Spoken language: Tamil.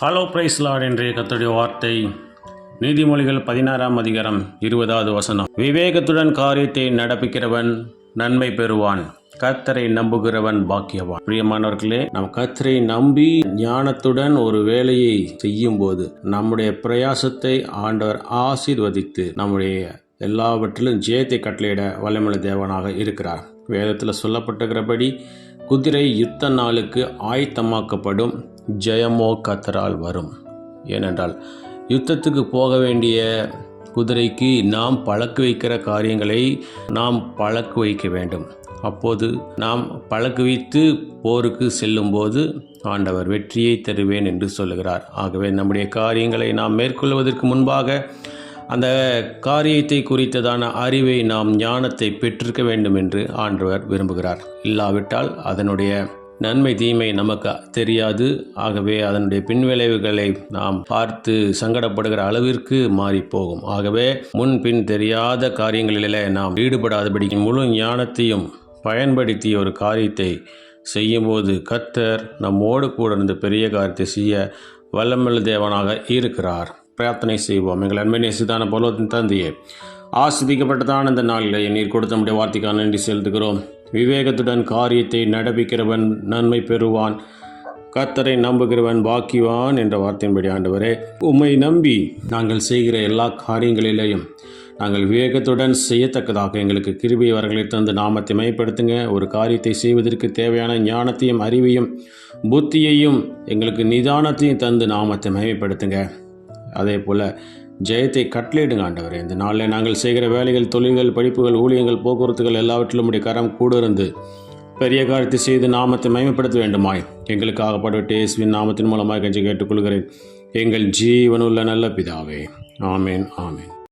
ஹலோ பிரைஸ் லார்ட் என்றைய கத்துடைய வார்த்தை. நீதிமொழிகள் பதினாறாம் அதிகாரம் இருபதாவது வசனம். விவேகத்துடன் காரியத்தை நடப்பிக்கிறவன் நன்மை பெறுவான். கத்தரை நம்புகிறவன் பாக்கியவான். பிரியமானவர்களே நம் கர்த்தரை நம்பி ஞானத்துடன் ஒரு வேலையை செய்யும் போது நம்முடைய பிரயாசத்தை ஆண்டவர் ஆசீர்வதித்து நம்முடைய எல்லாவற்றிலும் ஜெயத்தை கட்டளையிட வல்லமலை தேவனாக இருக்கிறார். வேதத்தில் சொல்லப்பட்டிருக்கிறபடி குதிரை யுத்த நாளுக்கு ஆயத்தமாக்கப்படும். ஜெயமோ கத்தரால் வரும். ஏனென்றால் யுத்தத்துக்கு போக வேண்டிய குதிரைக்கு நாம் பழக்கு வைக்கிற காரியங்களை நாம் பழக்கு வைக்க வேண்டும். அப்போது நாம் பழக்கு வைத்து போருக்கு செல்லும்போது ஆண்டவர் வெற்றியை தருவேன் என்று சொல்லுகிறார். ஆகவே நம்முடைய காரியங்களை நாம் மேற்கொள்வதற்கு முன்பாக அந்த காரியத்தை குறித்ததான அறிவை நாம் ஞானத்தை பெற்றிருக்க வேண்டும் என்று ஆண்டவர் விரும்புகிறார். இல்லாவிட்டால் அதனுடைய நன்மை தீமை நமக்கு தெரியாது. ஆகவே அதனுடைய பின்விளைவுகளை நாம் பார்த்து சங்கடப்படுகிற அளவிற்கு மாறி போகும் ஆகவே முன் பின் தெரியாத காரியங்களிலே நாம் ஈடுபடாதபடி முழு ஞானத்தையும் பயன்படுத்தி ஒரு காரியத்தை செய்யும்போது கத்தர் நம்மோடு கூட இருந்து பெரிய காரியத்தை செய்ய வல்லமல்ல தேவனாக இருக்கிறார். பிரார்த்தனை செய்வோம். எங்கள் அன்பை நேசிதான பலவத்தின் தந்தையே ஆஸ்வதிக்கப்பட்டதான இந்த நாளில் நீர் கொடுத்த நம்முடைய வார்த்தைக்கான நன்றி செலுத்துகிறோம். விவேகத்துடன் காரியத்தை நடப்பிக்கிறவன் நன்மை பெறுவான். கத்தரை நம்புகிறவன் பாக்கிவான் என்ற வார்த்தையின்படி ஆண்டவரே உம்மை நம்பி நாங்கள் செய்கிற எல்லா காரியங்களிலேயும் நாங்கள் விவேகத்துடன் செய்யத்தக்கதாக எங்களுக்கு கிருபி அவர்களை தந்து நாமத்தை மேம்படுத்துங்க ஒரு காரியத்தை செய்வதற்கு தேவையான ஞானத்தையும் அறிவையும் புத்தியையும் எங்களுக்கு நிதானத்தையும் தந்து நாமத்தை மேம்படுத்துங்க அதே போல் ஜெயத்தை கட்டளையிடுங்க ஆண்டவரே. இந்த நாளில் நாங்கள் செய்கிற வேலைகள் தொழில்கள் படிப்புகள் ஊழியங்கள் போக்குவரத்துகள் எல்லாவற்றிலும் உடைய கரம் கூட இருந்து பெரிய காரியத்தை செய்து நாமத்தை மயமப்படுத்த வேண்டுமாய். எங்களுக்காக படவிட்டு இயேசுவின் நாமத்தின் மூலமாக கஞ்சி கேட்டுக்கொள்கிறேன். எங்கள் ஜீவனுள்ள நல்ல பிதாவே. ஆமேன் ஆமேன்.